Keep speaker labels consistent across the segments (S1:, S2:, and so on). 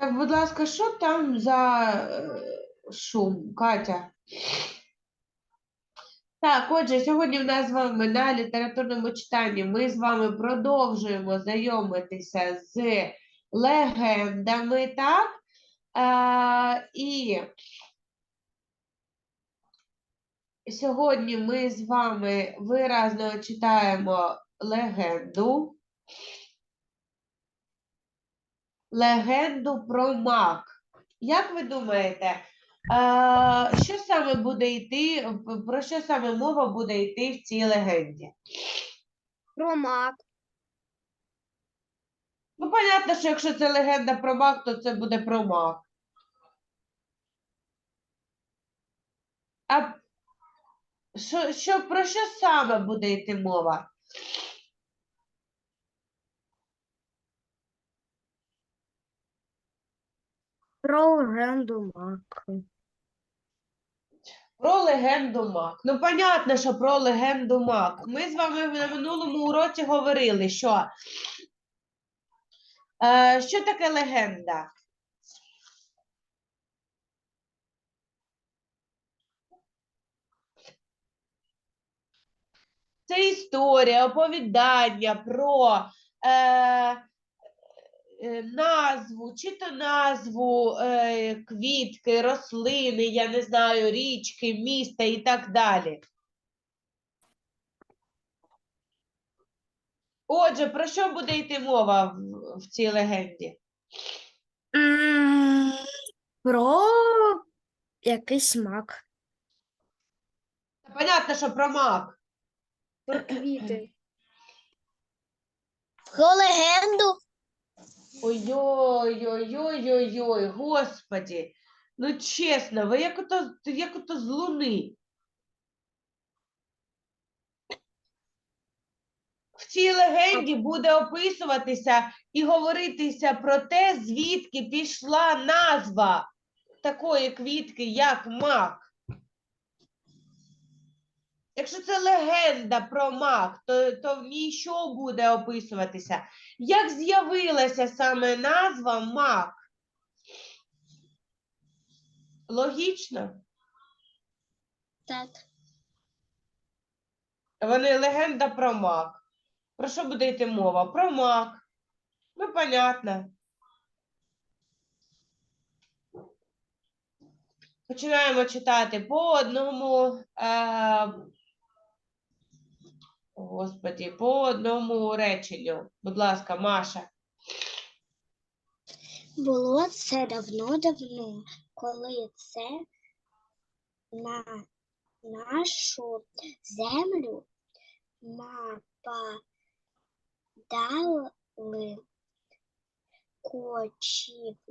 S1: Так, будь ласка, що там за е, шум, Катя? Так, отже, сьогодні в нас з вами на літературному читанні ми з вами продовжуємо знайомитися з легендами, так? Е, і сьогодні ми з вами виразно читаємо легенду. Легенду про мак. Як ви думаєте, що саме буде йти, про що саме мова буде йти в цій легенді?
S2: Про мак.
S1: Ну, понятно, що якщо це легенда про мак, то це буде про мак. А що, що, про що саме буде йти мова?
S2: Про легенду мак.
S1: Про легенду мак. Ну, понятно, що про легенду мак. Ми з вами на минулому уроці говорили, що, е, що таке легенда? Це історія, оповідання про е, назву, чи то назву е, квітки, рослини, я не знаю, річки, міста і так далі. Отже, про що буде йти мова в, в цій легенді?
S2: Про якийсь мак.
S1: Понятно, що про мак.
S2: Про квіти.
S3: Про легенду
S1: Ой-ой-ой-ой-ой-ой. Ну чесно, ви як ото, як ото з луни. В цій легенді буде описуватися і говоритися про те, звідки пішла назва такої квітки, як мак. Якщо це легенда про мак, то, то в ній що буде описуватися? Як з'явилася саме назва мак? Логічно?
S3: так.
S1: Вони легенда про мак. Про що буде йти мова? Про мак. Ну, понятно. Починаємо читати по одному. Е... Господі, по одному реченню. Будь ласка, Маша.
S3: Було це давно-давно, коли це на нашу землю нападали кочівники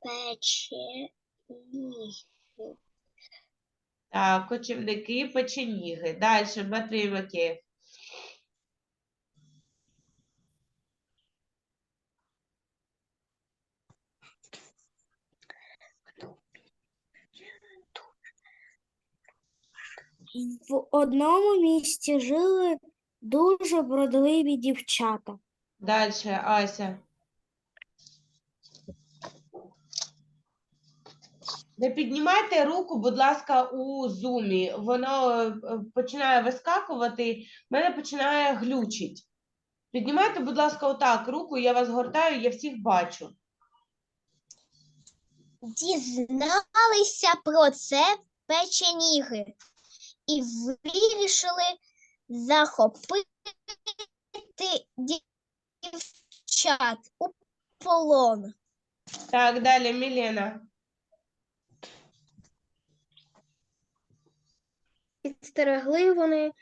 S3: печеніги.
S1: Так, кочівники, печеніги. Далі, Макеєв.
S2: В одному місті жили дуже вродливі дівчата.
S1: Далі, Ася. Не піднімайте руку, будь ласка, у зумі. Воно е, е, починає вискакувати, мене починає глючить. Піднімайте, будь ласка, отак руку, я вас гортаю, я всіх бачу.
S3: Дізналися про це печеніги і вирішили захопити дівчат у полон.
S1: Так, далі, Мілена.
S2: Підстерегли вони,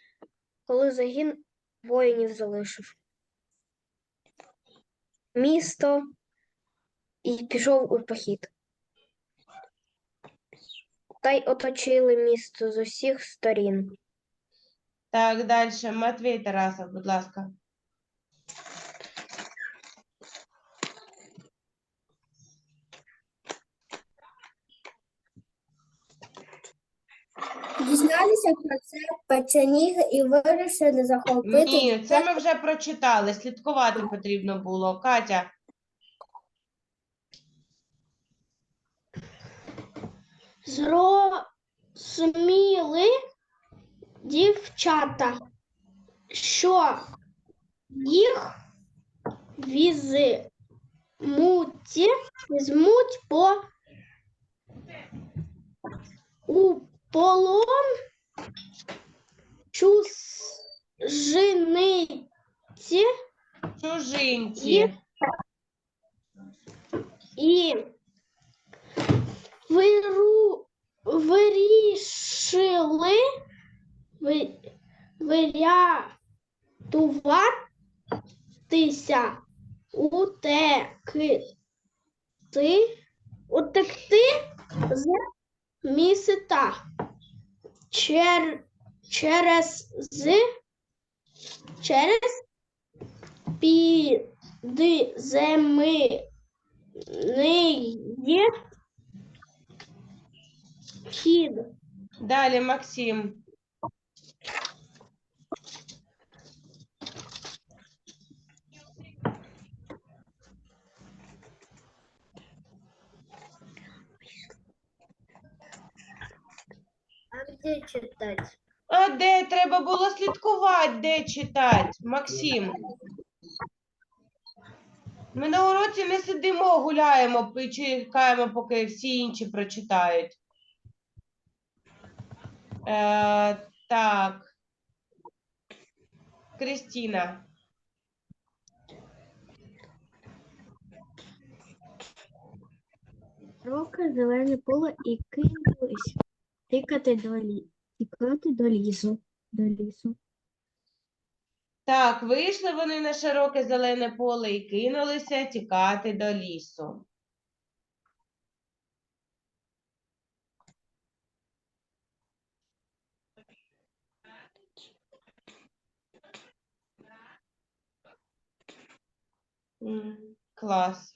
S2: коли загін воїнів залишив. Місто і пішов у похід. Та й оточили місто з усіх сторін.
S1: Так, далі, Матвій Тарасов, будь ласка.
S4: Дізналися про це печеніги і вирішили захопити.
S1: Ні, це ми вже прочитали. Слідкувати потрібно було. Катя.
S5: Зрозуміли дівчата, що їх візьмуть, візьмуть по у полон чужиниці
S1: Чужинці.
S5: і виру, вирішили ви- врятуватися, утекти, утекти з міста чер, через з, через підземний хід.
S1: Далі Максим.
S4: А де читати?
S1: А де треба було слідкувати, де читати? Максим. Ми на уроці не сидимо, гуляємо і чекаємо, поки всі інші прочитають. Е, так. Кристина.
S5: Роки зелене поле і кинулись тикати до лі... тікати до лісу. До лісу.
S1: Так, вийшли вони на широке зелене поле і кинулися тікати до лісу. Клас.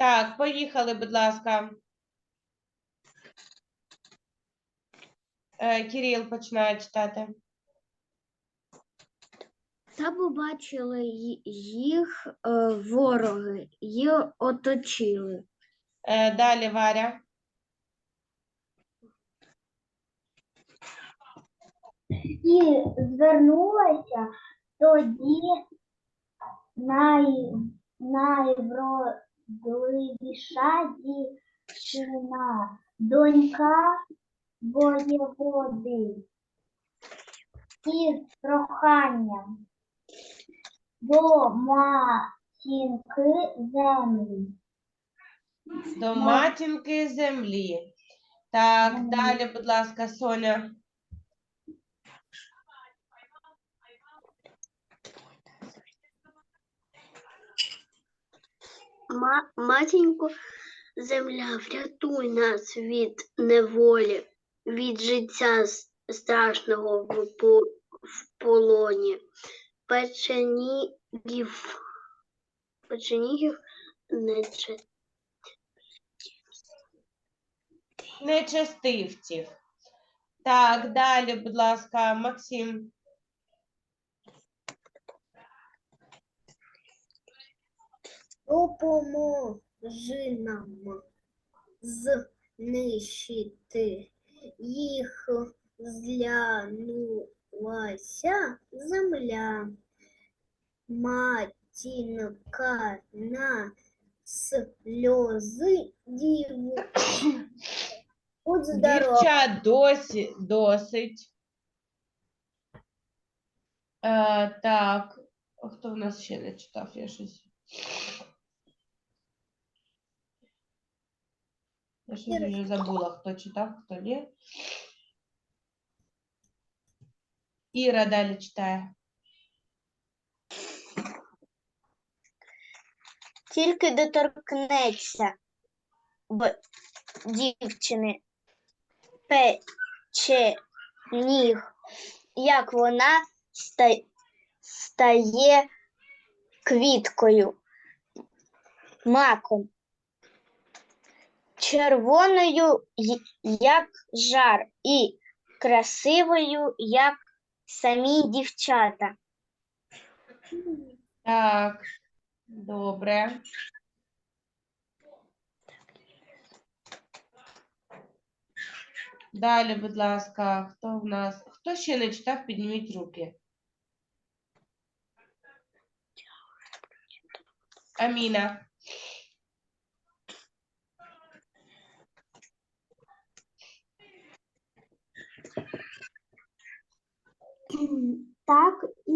S1: Так, поїхали, будь ласка. Е, Кирил починає читати.
S5: Та побачили їх е, вороги і оточили.
S1: Е, далі Варя.
S3: І звернулася тоді най, найвродливіша дівчина, донька воєводи. Із проханням до матінки землі.
S1: До матінки землі. Так, далі, будь ласка, Соня.
S5: Ма- матінко, земля, врятуй нас від неволі, від життя страшного в, по- в полоні. Печенігів, печенігів нече.
S1: Нечестивців. Так, далі, будь ласка, Максим.
S4: Допоможи нам знищити їх злянулася земля. Матінка на сльози дівчини
S2: Будь здоров.
S1: Дівчат досі досить. Е, так, хто в нас ще не читав? Я щось. Я щось вже забула, хто читав, хто ні. Іра далі читає.
S2: Тільки доторкнеться б дівчини пече ніг, як вона ста- стає квіткою, маком, червоною, як жар, і красивою, як самі дівчата.
S1: Так, добре. Далі, будь ласка, хто в нас? Хто ще не читав, підніміть руки. Аміна.
S3: Так і,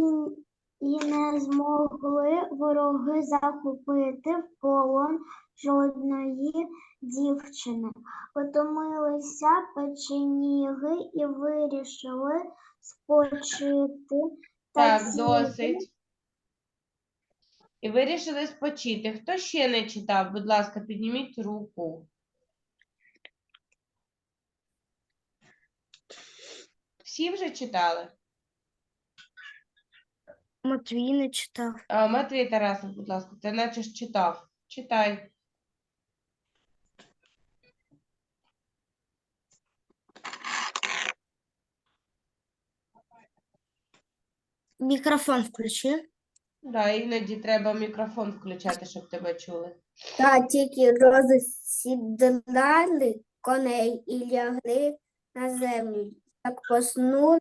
S3: і не змогли вороги захопити в полон жодної дівчини. Потомилися печеніги і вирішили спочити. та
S1: Так, досить. І вирішили спочити. Хто ще не читав, будь ласка, підніміть руку. Всі вже читали?
S6: Матвій не читав.
S1: А, Матвій Тарасов, будь ласка, ти наче ж читав. Читай.
S6: Мікрофон включи.
S1: Да, іноді треба мікрофон включати, щоб тебе чули.
S2: Та тільки розсідали коней і лягли на землю, як поснули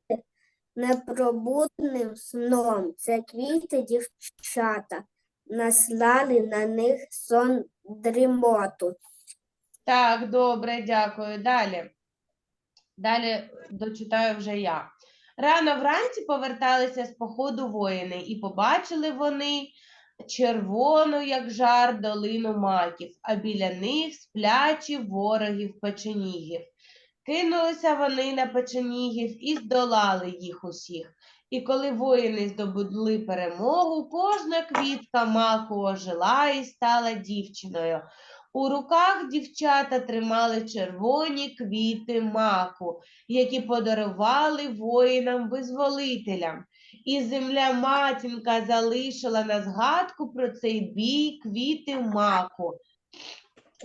S2: непробудним сном. Це квіти дівчата, наслали на них сон дрімоту.
S1: Так, добре, дякую. Далі. Далі дочитаю вже я. Рано вранці поверталися з походу воїни, і побачили вони червону, як жар, долину маків, а біля них сплячі ворогів печенігів. Кинулися вони на печенігів і здолали їх усіх. І коли воїни здобули перемогу, кожна квітка маку ожила і стала дівчиною. У руках дівчата тримали червоні квіти маку, які подарували воїнам-визволителям. І земля матінка залишила на згадку про цей бій квіти маку.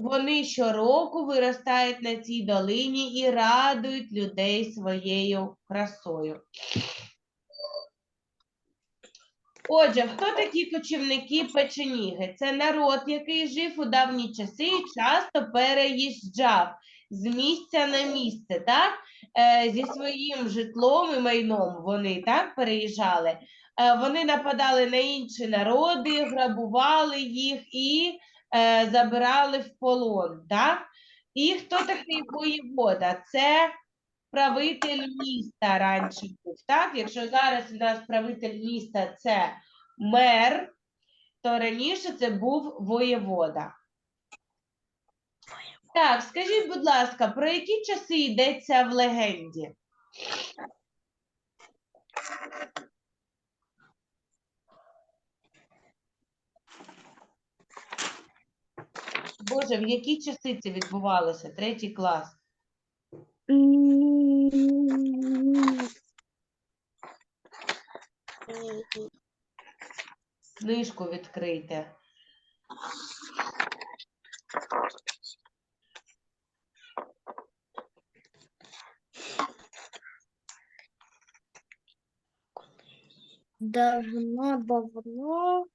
S1: Вони щороку виростають на цій долині і радують людей своєю красою. Отже, хто такі кочівники печеніги? Це народ, який жив у давні часи і часто переїжджав з місця на місце, так? Е, зі своїм житлом і майном вони так переїжджали. Е, вони нападали на інші народи, грабували їх і е, забирали в полон. Так? І хто такий воєвода? Це правитель міста раніше був. Так? Якщо зараз у нас правитель міста це мер, то раніше це був воєвода. Так, скажіть, будь ласка, про які часи йдеться в легенді? Боже, в які часи це відбувалося? Третій клас. Книжку відкрийте.
S2: Давно, давно,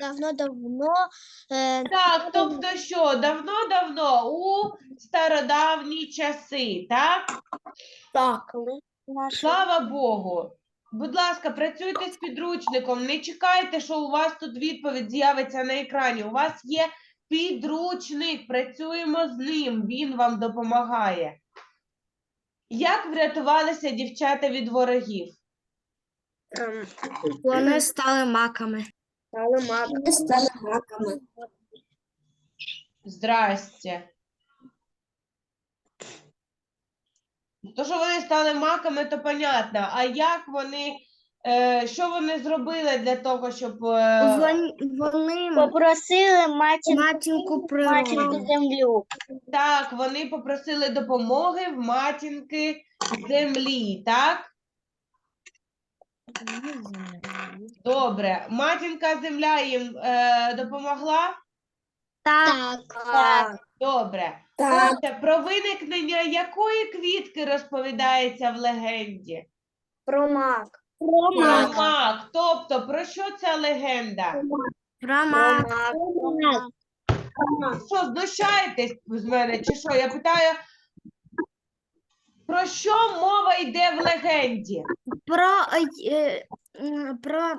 S2: давно, давно. Е,
S1: Так, тобто що, давно-давно, у стародавні часи, так?
S2: так,
S1: Слава Богу. Будь ласка, працюйте з підручником. Не чекайте, що у вас тут відповідь з'явиться на екрані. У вас є підручник. Працюємо з ним. Він вам допомагає. Як врятувалися дівчата від ворогів?
S6: Вони стали маками.
S2: Вони стали маками.
S1: Здрасте. То, що вони стали маками, то понятно. А як вони, е, що вони зробили для того, щоб. Е,
S6: Вони, вони
S3: Попросили матінку,
S6: матінку
S3: матінку
S6: природу.
S3: землю.
S1: Так, вони попросили допомоги в матінки землі, так? Добре. Матінка земля їм е, допомогла?
S6: Так.
S3: Так.
S1: Добре.
S2: Так.
S1: Отже, про виникнення якої квітки розповідається в легенді?
S3: Про мак.
S1: Про мак. Тобто, про що ця легенда?
S6: Про мак.
S1: Що, знущаєтесь з мене, чи що? Я питаю, про що мова йде в легенді?
S6: Про, е, м, про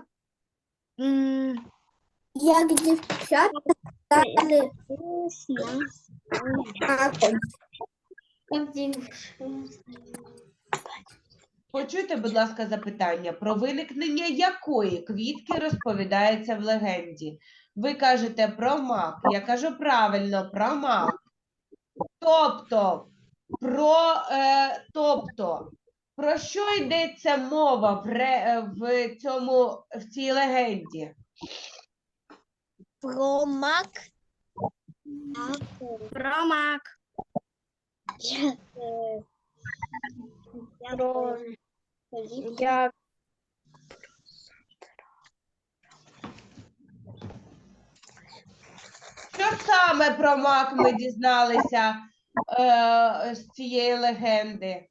S6: м,
S2: Як дівчата стали.
S1: Почуйте, будь ласка, запитання. Про виникнення якої квітки розповідається в легенді? Ви кажете про мак. Я кажу правильно, про мак. Тобто, про, е, тобто, про що йдеться мова в, ре, е, в, цьому, в цій легенді?
S3: Про мак.
S6: про мак.
S3: Про як
S1: Що саме про мак ми дізналися е, з цієї легенди?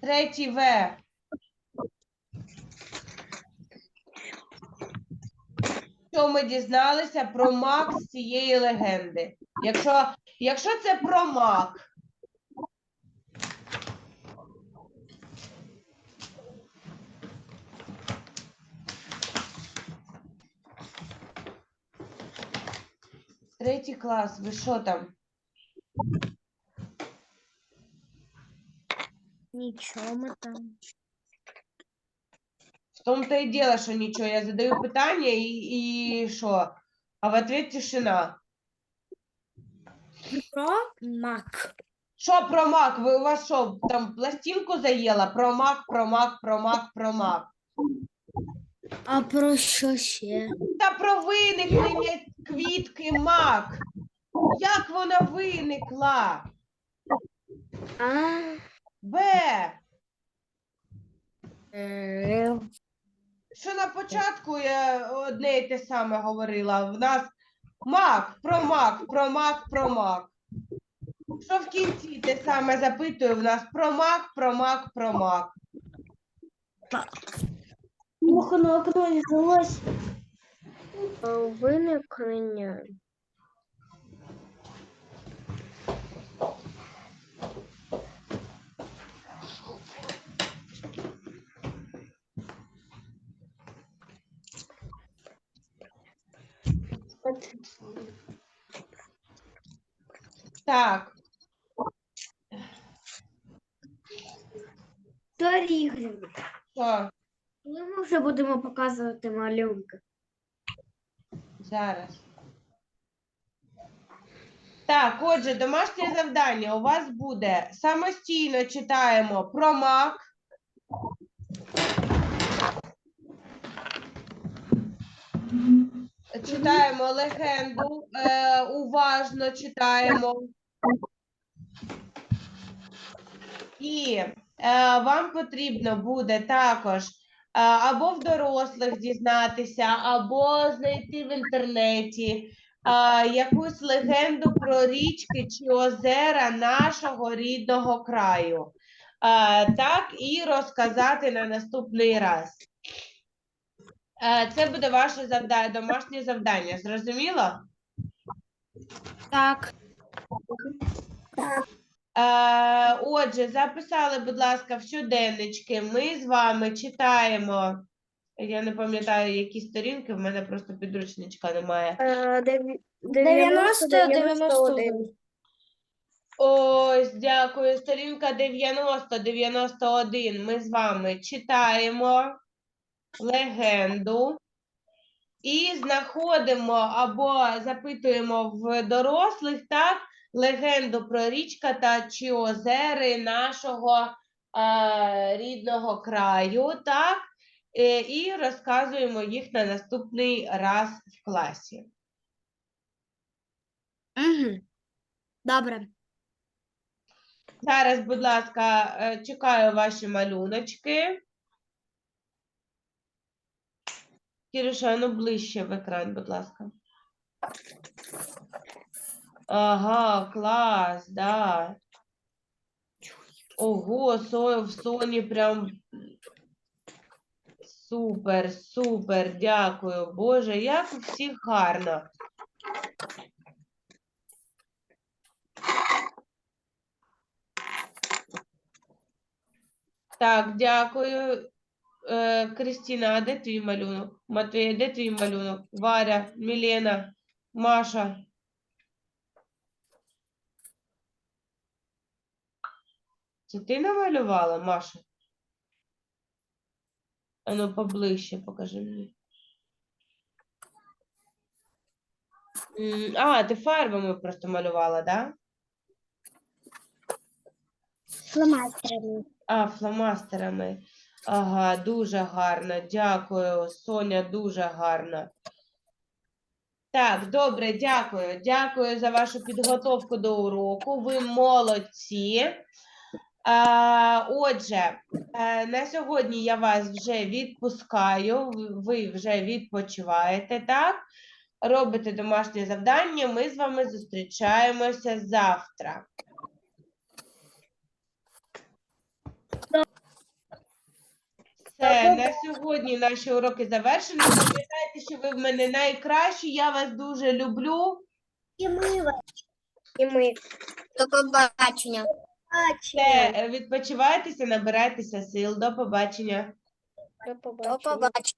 S1: Третій В. Що ми дізналися про мак з цієї легенди? Якщо, якщо це про мак, третій клас, ви що там?
S6: Нічого ми там.
S1: В том-то и дело, что ничего. Я задаю питание и, и что? А в ответ тишина.
S6: Про мак.
S1: Що про мак? Ви у вас що, там пластинку заїла? Про мак, про мак, про мак, про мак.
S6: А про що ще?
S1: Та про виникнення ну, квітки мак. Як вона виникла? Б.
S6: е,
S1: Що на початку я одне і те саме говорила. В нас мак, про мак, про мак, про мак. Що в кінці те саме запитую в нас про мак, про мак, про мак.
S3: Муха на окно не залазь.
S6: Виникнення.
S1: Так, що
S6: Коли ми вже будемо показувати малюнки?
S1: Зараз. Так, отже, домашнє завдання у вас буде самостійно читаємо про мак. Читаємо легенду, е, уважно читаємо. І е, вам потрібно буде також або в дорослих дізнатися, або знайти в інтернеті е, якусь легенду про річки чи озера нашого рідного краю. Е, так і розказати на наступний раз. Е, Це буде ваше завдання, домашнє завдання. Зрозуміло?
S6: Так.
S1: Е, Отже, записали, будь ласка, в щоденнички. Ми з вами читаємо Я не пам'ятаю, які сторінки, в мене просто підручничка немає.
S3: Е, деві-
S2: 90,
S3: 91.
S1: Ось, дякую. Сторінка 90, 91. Ми з вами читаємо легенду і знаходимо або запитуємо в дорослих так, легенду про річка та чи озери нашого е, рідного краю, так, е, і розказуємо їх на наступний раз в класі.
S2: Угу. Добре.
S1: Зараз, будь ласка, е, чекаю ваші малюночки. Кірюша, ну ближче в екран, будь ласка. Ага, клас, да. Ого, со, в Соні прям супер, супер, дякую. Боже, як у всіх гарно. Так, дякую. Е, Кристина, а де твій малюнок? Матвій, де твій малюнок? Варя, Мілена, Маша. Це ти намалювала, Маша? А ну поближче покажи мені. А, ти фарбами просто малювала? Да?
S2: Фломастерами.
S1: А, фломастерами. Ага, дуже гарно. Дякую, Соня, дуже гарно. Так, добре, дякую. Дякую за вашу підготовку до уроку. Ви молодці. Отже, е, на сьогодні я вас вже відпускаю. Ви вже відпочиваєте, так? Робите домашнє завдання. Ми з вами зустрічаємося завтра. Все, на сьогодні наші уроки завершені. Пам'ятайте, що ви в мене найкращі. Я вас дуже люблю.
S2: І ми
S3: І ми.
S2: До побачення.
S1: Все, відпочивайтеся, набирайтеся сил. До побачення.
S3: До
S2: побачення.